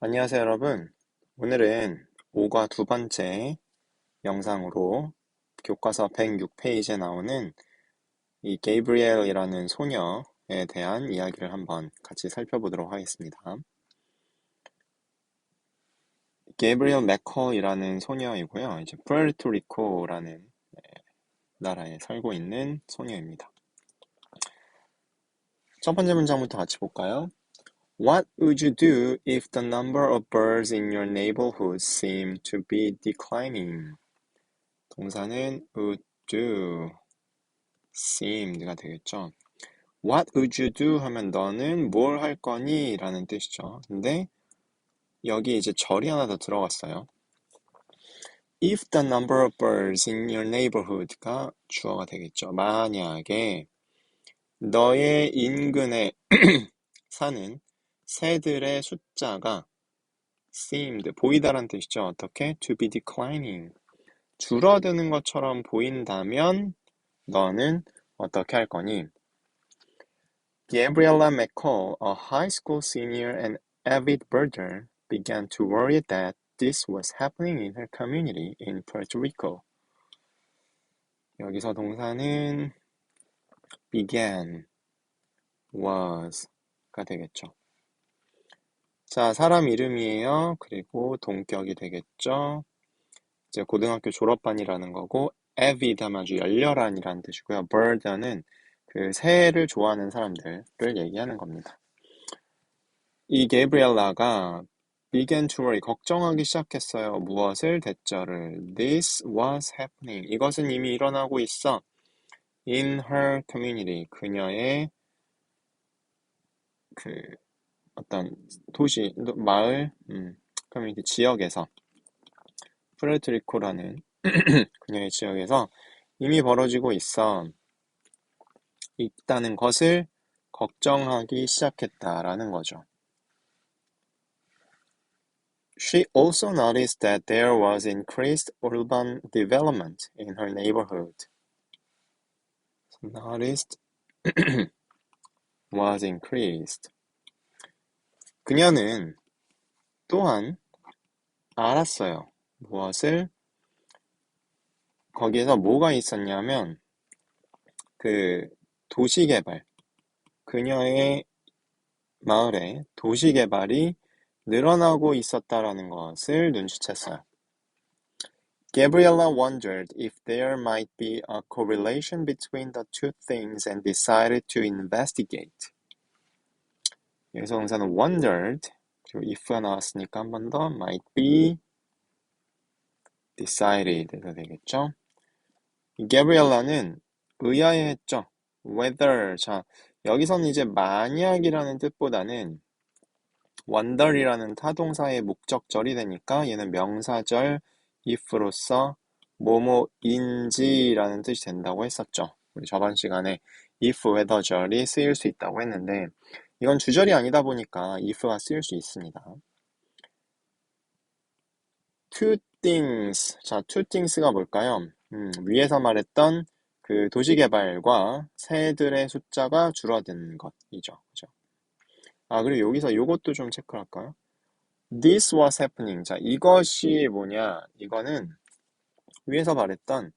안녕하세요, 여러분. 오늘은 5과 두 번째 영상으로 교과서 106페이지에 나오는 이 게이브리엘이라는 소녀에 대한 이야기를 한번 같이 살펴보도록 하겠습니다. 게이브리엘 맥컬이라는 소녀이고요. 이제 푸에르토리코라는 나라에 살고 있는 소녀입니다. 첫 번째 문장부터 같이 볼까요? What would you do if the number of birds in your neighborhood seemed to be declining? 동사는 would do, seemed가 되겠죠. What would you do 하면 너는 뭘 할 거니? 라는 뜻이죠. 근데 여기 이제 절이 하나 더 들어갔어요. If the number of birds in your neighborhood가 주어가 되겠죠. 만약에 너의 인근에 사는 새들의 숫자가 seemed, 보이다란 뜻이죠. 어떻게? to be declining. 줄어드는 것처럼 보인다면 너는 어떻게 할 거니? Gabriella McCall, a high school senior and avid birder, began to worry that this was happening in her community in Puerto Rico. 여기서 동사는 began, was가 되겠죠. 자, 사람 이름이에요. 그리고 동격이 되겠죠. 이제 고등학교 졸업반이라는 거고, avid 하면 아주 열렬한이라는 뜻이고요. birder는 그 새를 좋아하는 사람들을 얘기하는 겁니다. 이 게브리엘라가 began to worry, 걱정하기 시작했어요. 무엇을? 대절을. This was happening. 이것은 이미 일어나고 있어. In her community. 그녀의 그 어떤 도시, 마을, 음, 커뮤니티 지역에서 프레트리코라는 그녀의 지역에서 이미 벌어지고 있어 있다는 것을 걱정하기 시작했다라는 거죠. She also noticed that there was increased urban development in her neighborhood. Noticed was increased. 그녀는 또한 알았어요. 무엇을? 거기에서 뭐가 있었냐면 그 도시개발, 그녀의 마을에 도시개발이 늘어나고 있었다라는 것을 눈치챘어요. Gabriella wondered if there might be a correlation between the two things and decided to investigate. 여기서 동사는 wondered 그리고 if가 나왔으니까 한 번 더 might be decided가 되겠죠. Gabriella는 의아해했죠. whether 자 여기서는 이제 만약이라는 뜻보다는 wonder이라는 타동사의 목적절이 되니까 얘는 명사절 if로서 뭐뭐인지라는 뜻이 된다고 했었죠. 우리 저번 시간에 if whether절이 쓰일 수 있다고 했는데 이건 주절이 아니다 보니까 if가 쓰일 수 있습니다. two things. 자, two things가 뭘까요? 음, 위에서 말했던 그 도시개발과 새들의 숫자가 줄어드는 것이죠. 그죠? 아, 그리고 여기서 요것도 좀 체크할까요? This was happening. 자, 이것이 뭐냐? 이거는 위에서 말했던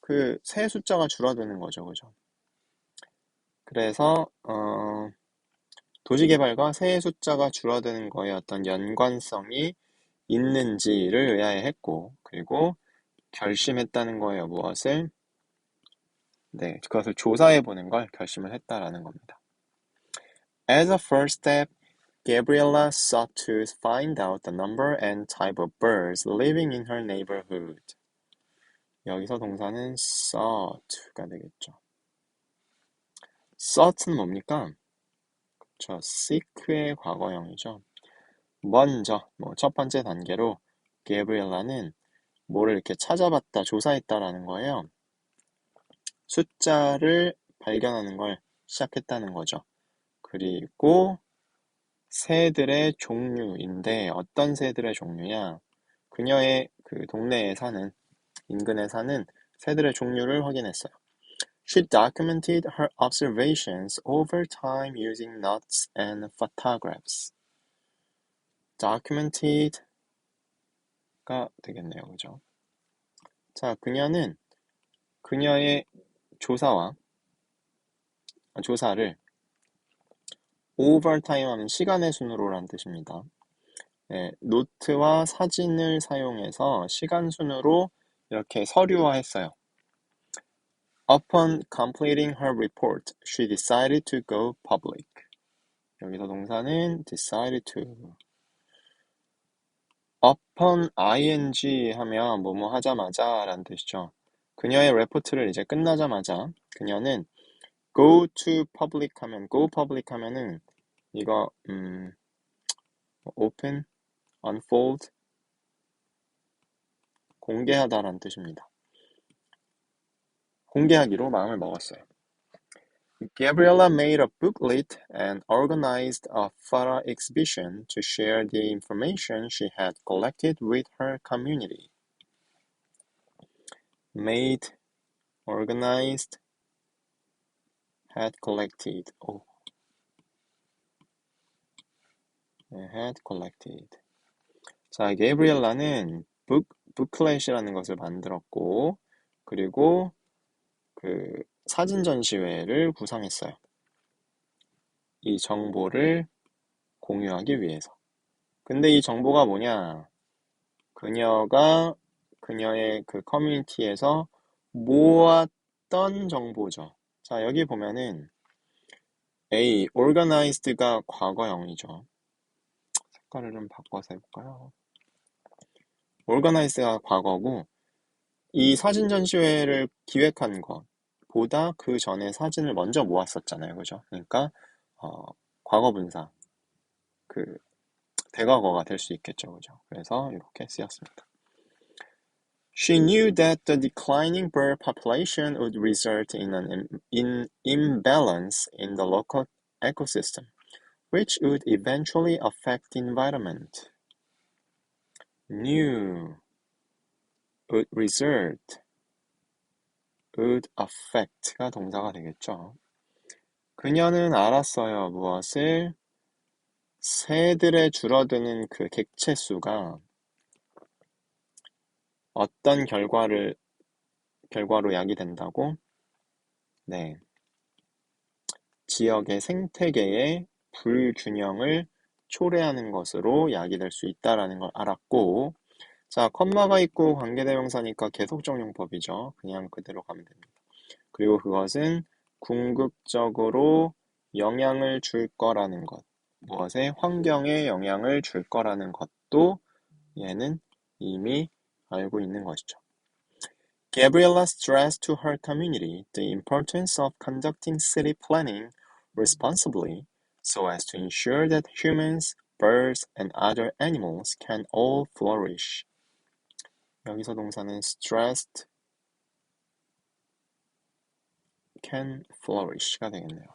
그 새 숫자가 줄어드는 거죠. 그죠? 그래서, 어, 도시개발과 새의 숫자가 줄어드는 거에 어떤 연관성이 있는지를 의아해했고, 그리고 결심했다는 거예요. 무엇을? 네, 그것을 조사해 보는 걸 결심을 했다라는 겁니다. As a first step, Gabriella sought to find out the number and type of birds living in her neighborhood. 여기서 동사는 sought가 되겠죠. sought는 뭡니까? 그렇죠. seek의 과거형이죠. 먼저, 뭐 첫 번째 단계로 게브리엘라는 뭐를 이렇게 찾아봤다, 조사했다라는 거예요. 숫자를 발견하는 걸 시작했다는 거죠. 그리고 새들의 종류인데 어떤 새들의 종류냐? 그녀의 그 동네에 사는 인근에 사는 새들의 종류를 확인했어요. She documented her observations over time using notes and photographs. documented가 되겠네요. 그죠? 자, 그녀는 그녀의 조사와 조사를 overtime 하면 시간의 순으로라는 뜻입니다. 네, 노트와 사진을 사용해서 시간 순으로 이렇게 서류화했어요. Upon completing her report, she decided to go public. 여기서 동사는 decided to. upon ing 하면 뭐뭐 하자마자 라는 뜻이죠. 그녀의 레포트를 이제 끝나자마자 그녀는 go to public 하면 go public 하면은 이거 음 open, unfold 공개하다라는 뜻입니다. 공개하기로 마음을 먹었어요. Gabriella made a booklet and organized a photo exhibition to share the information she had collected with her community. Made, organized, had collected. Oh. had collected. 자, 게브리엘라는 북, 북클렛이라는 것을 만들었고, 그리고 그 사진 전시회를 구성했어요. 이 정보를 공유하기 위해서. 근데 이 정보가 뭐냐? 그녀가 그녀의 그 커뮤니티에서 모았던 정보죠. 자, 여기 보면은 A, organized가 과거형이죠. 색깔을 좀 바꿔서 해볼까요? organized가 과거고 이 사진 전시회를 기획한 것 보다 그 전에 사진을 먼저 모았었잖아요. 그죠? 그러니까 어, 과거 분사 그 대과거가 될 수 있겠죠. 그죠? 그래서 이렇게 쓰였습니다. She knew that the declining bird population would result in an in imbalance in the local ecosystem, which would eventually affect the environment. Knew would result would affect가 동사가 되겠죠. 그녀는 알았어요. 무엇을? 새들의 줄어드는 그 객체 수가 어떤 결과를 결과로 야기된다고? 네. 지역의 생태계의 불균형을 초래하는 것으로 야기될 수 있다라는 걸 알았고 자, 컴마가 있고 관계대명사니까 계속 적용법이죠. 그냥 그대로 가면 됩니다. 그리고 그것은 궁극적으로 영향을 줄 거라는 것. 무엇에? 환경에 영향을 줄 거라는 것도 얘는 이미 알고 있는 것이죠. Gabriella stressed to her community the importance of conducting city planning responsibly so as to ensure that humans, birds, and other animals can all flourish. 여기서 동사는 stressed can flourish가 되겠네요.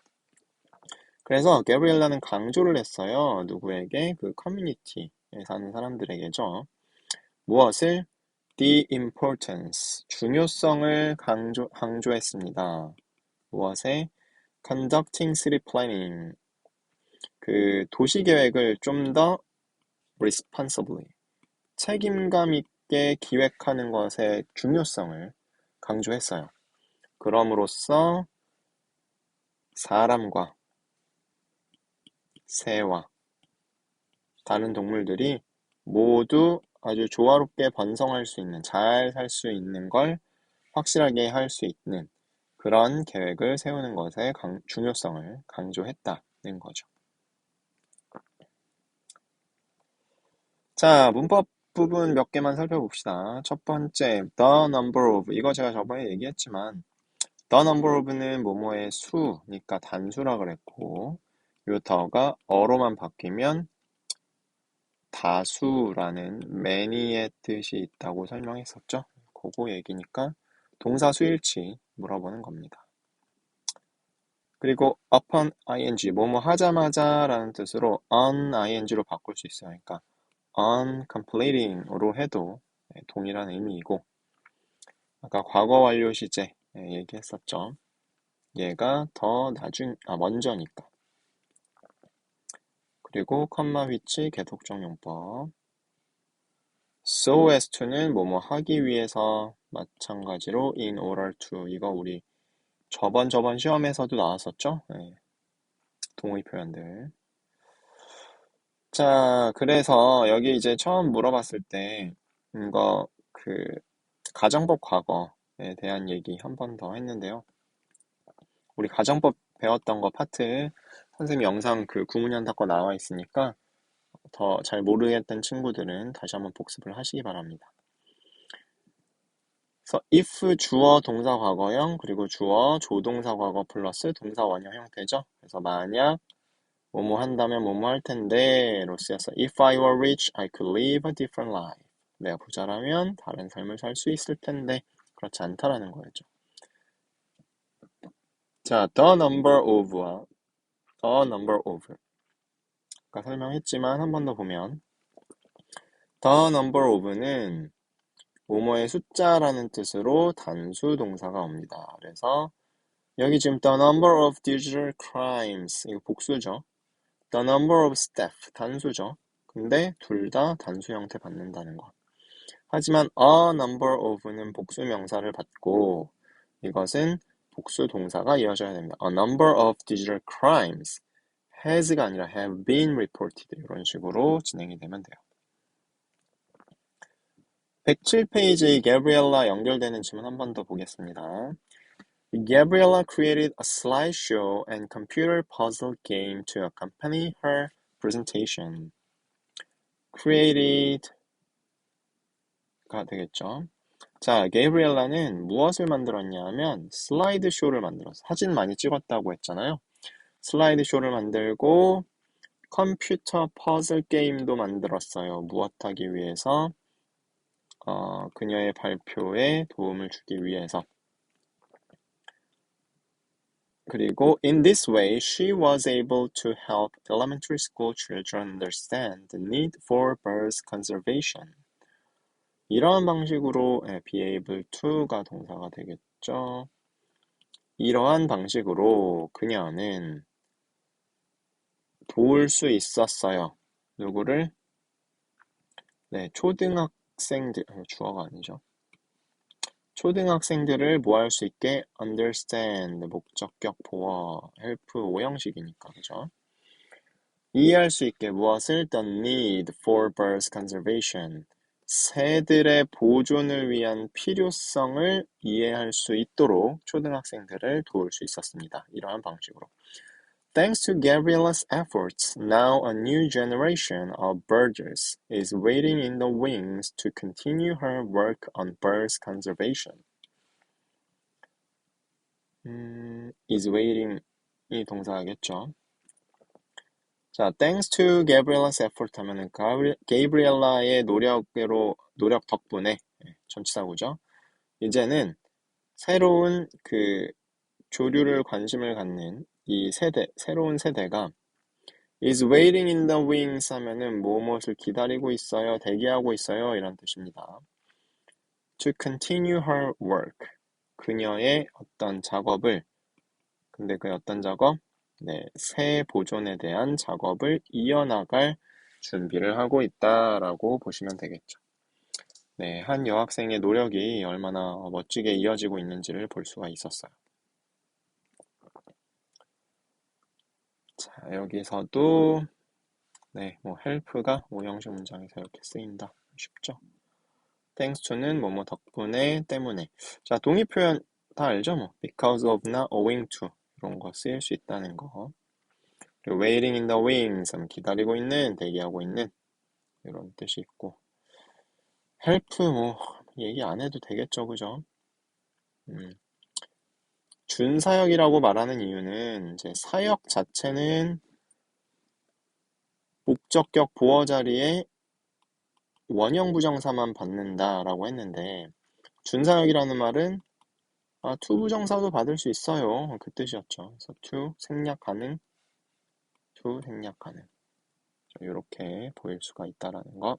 그래서 게브리엘라는 강조를 했어요. 누구에게? 그 커뮤니티에 사는 사람들에게죠. 무엇을? The importance, 중요성을 강조, 강조했습니다. 무엇에? Conducting city planning, 그 도시 계획을 좀 더 responsibly, 책임감 있게 함께 기획하는 것의 중요성을 강조했어요. 그럼으로써 사람과 새와 다른 동물들이 모두 아주 조화롭게 번성할 수 있는, 잘 살 수 있는 걸 확실하게 할 수 있는 그런 계획을 세우는 것의 강, 중요성을 강조했다는 거죠. 자, 문법 부분 몇 개만 살펴봅시다. 첫 번째, the number of. 이거 제가 저번에 얘기했지만, the number of는 뭐뭐의 수니까 단수라 그랬고, 요 더가 어로만 바뀌면 다수라는 many의 뜻이 있다고 설명했었죠. 그거 얘기니까 동사 수일치 물어보는 겁니다. 그리고 upon ing, 뭐뭐 하자마자 라는 뜻으로 on ing로 바꿀 수 있어요. 그러니까 on completing으로 해도 네, 동일한 의미이고 아까 과거 완료 시제 네, 얘기했었죠. 얘가 더 나중 아 먼저니까. 그리고 컴마 위치 계속적 용법. so as to는 뭐뭐 하기 위해서 마찬가지로 in order to 이거 우리 저번 저번 시험에서도 나왔었죠? 네. 동의 표현들. 자, 그래서 여기 이제 처음 물어봤을 때 이거 그 가정법 과거에 대한 얘기 한 번 더 했는데요. 우리 가정법 배웠던 거 파트 선생님 영상 그 구문연답거 나와 있으니까 더 잘 모르겠던 친구들은 다시 한번 복습을 하시기 바랍니다. 그래서 if 주어 동사 과거형 그리고 주어 조동사 과거 플러스 동사 원형 형태죠. 그래서 만약 뭐뭐 한다면 뭐뭐 할 텐데로 쓰였어. If I were rich, I could live a different life. 내가 부자라면 다른 삶을 살 수 있을 텐데 그렇지 않다라는 거였죠. 자, the number of와 the number of 아까 설명했지만 한 번 더 보면 the number of는 뭐뭐의 숫자라는 뜻으로 단수 동사가 옵니다. 그래서 여기 지금 the number of digital crimes 이거 복수죠. The number of staff 단수죠. 근데 둘 다 단수 형태 받는다는 거. 하지만 a number of는 복수 명사를 받고 이것은 복수 동사가 이어져야 됩니다. A number of digital crimes has가 아니라 have been reported 이런 식으로 진행이 되면 돼요. 107페이지 게브리엘라 연결되는 질문 한 번 더 보겠습니다. Gabriella created a slideshow and computer puzzle game to accompany her presentation. created 가 되겠죠. 자, 게이브리엘라는 무엇을 만들었냐 하면 슬라이드 쇼를 만들었어. 사진 많이 찍었다고 했잖아요. 슬라이드 쇼를 만들고 컴퓨터 퍼즐 게임도 만들었어요. 무엇 하기 위해서? 어, 그녀의 발표에 도움을 주기 위해서. 그리고 in this way, she was able to help elementary school children understand the need for bird conservation. 이러한 방식으로 예, be able to가 동사가 되겠죠. 이러한 방식으로 그녀는 도울 수 있었어요. 누구를? 네, 초등학생들, 주어가 아니죠. 초등학생들을 뭐 할 수 있게 understand 목적격 보어 help 오형식이니까 그죠? 이해할 수 있게 무엇을 the need for bird conservation 새들의 보존을 위한 필요성을 이해할 수 있도록 초등학생들을 도울 수 있었습니다. 이러한 방식으로. Thanks to Gabriella's efforts, now a new generation of birders is waiting in the wings to continue her work on bird conservation. 음, is waiting 이 동사겠죠. 자, thanks to Gabriella's effort 하면은 게이브리엘라의 노력으로 노력 덕분에 예, 전치사구죠. 이제는 새로운 그 조류를 관심을 갖는 이 세대, 새로운 세대가 is waiting in the wings 하면은 무엇을 기다리고 있어요, 대기하고 있어요 이런 뜻입니다. to continue her work 그녀의 어떤 작업을 근데 그 어떤 작업? 네, 새 보존에 대한 작업을 이어나갈 준비를 하고 있다라고 보시면 되겠죠. 네, 한 여학생의 노력이 얼마나 멋지게 이어지고 있는지를 볼 수가 있었어요. 자, 여기서도 네, 뭐 help가 오형식 문장에서 이렇게 쓰인다. 쉽죠? thanks to는 뭐뭐 덕분에 때문에 자, 동의 표현 다 알죠? 뭐 because of나 owing to 이런 거 쓰일 수 있다는 거. 그리고 waiting in the wings 하면 기다리고 있는, 대기하고 있는 이런 뜻이 있고 help 뭐 얘기 안 해도 되겠죠, 그죠? 음. 준사역이라고 말하는 이유는 이제 사역 자체는 목적격 보어 자리에 원형 부정사만 받는다라고 했는데 준사역이라는 말은 아, to 부정사도 받을 수 있어요. 그 뜻이었죠. 그래서 to 생략 가능, to 생략 가능. 이렇게 보일 수가 있다라는 거.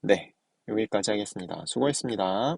네, 여기까지 하겠습니다. 수고했습니다.